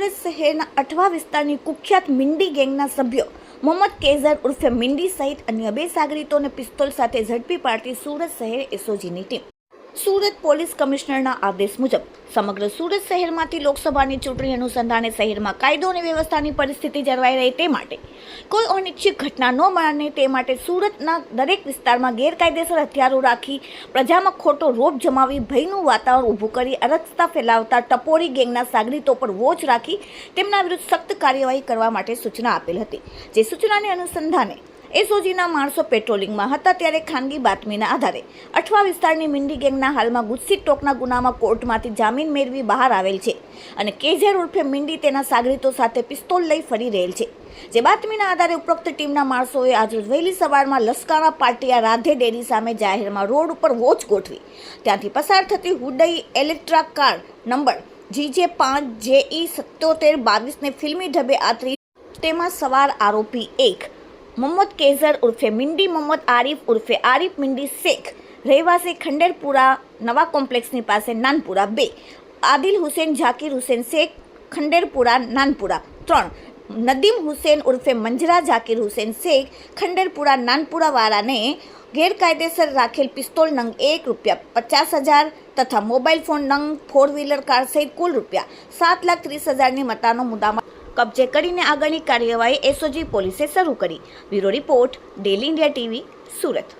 સુરત શહેરના અઠવા વિસ્તારની કુખ્યાત મિંડી ગેંગના સભ્યો મોહમ્મદ કેઝર ઉર્ફે મિંડી સહિત અન્ય બે સાગરીતોને પિસ્તોલ સાથે ઝડપી પાડતી સુરત શહેર એસઓજીની ટીમ. સુરત પોલીસ કમિશનરના આદેશ મુજબ સમગ્ર સુરત શહેરમાંથી લોકસભાની ચૂંટણી અનુસંધાને શહેરમાં કાયદો અને વ્યવસ્થાની પરિસ્થિતિ જળવાઈ રહે તે માટે કોઈ અનિચ્છિત ઘટના ન બને તે માટે સુરતના દરેક વિસ્તારમાં ગેરકાયદેસર હથિયારો રાખી પ્રજામાં ખોટો રોપ જમાવી ભયનું વાતાવરણ ઊભું કરી અરક્ષતા ફેલાવતા ટપોરી ગેંગના સાગરીતો પર વોચ રાખી તેમના વિરુદ્ધ સખ્ત કાર્યવાહી કરવા માટે સૂચના આપેલ હતી. જે સૂચનાને અનુસંધાને એસઓજીના માણસો પેટ્રોલિંગમાં હતા ત્યારે ખાનગી બાતમીના આધારે. અઠવા વિસ્તારની મિંડી ગેંગના હાલમાં ગુસ્સી ટોકના ગુનામાં કોર્ટમાંથી જામીન મેળવી બહાર આવેલ છે અને કેઝેર ઉર્ફે મિંડી તેના સાગરીતો સાથે પિસ્તોલ લઈ ફરી રહેલ છે. જે બાતમીના આધારે ઉપરોક્ત ટીમના માણસોએ આજરોજ વહેલી સવારમાં લશ્કારા પાટિયા, રાધે, ડેરી સામે જાહેરમાં રોડ ઉપર વોચ ગોઠવી. ત્યાંથી પસાર થતી Hyundai electra car number GJ પાંચ જેઈ સત્યોતેર બાવીસને ફિલ્મી ઢબે આતરી. તેમાં સવાર આરોપી એક મોહમ્મદ કેઝર ઉર્ફે મિંડી મોહમ્મદ આરિફ ઉર્ફે આરિફ મિંડી શેખ રહેવાસી ખંડેરપુરા નવા કોમ્પ્લેક્સની પાસે નાનપુરા બે આદિલ હુસેન ઝાકીર હુસેન શેખ ખંડેરપુરા નાનપુરા ત્રણ નદીમ હુસેન ઉર્ફે મંજરા ઝાકીર હુસેન શેખ ખંડેરપુરા નાનપુરાવાળાને ગેરકાયદેસર રાખેલ પિસ્તોલ નંગ એક રૂપિયા પચાસ હજાર તથા મોબાઈલ ફોન નંગ ફોર વ્હીલર કાર સહિત કુલ રૂપિયા સાત લાખ ત્રીસ હજારની મતાનો મુદ્દામાં કબજે કરીને આગળની કાર્યવાહી એસઓજી પોલીસે શરૂ કરી. Bureau report daily India TV Surat.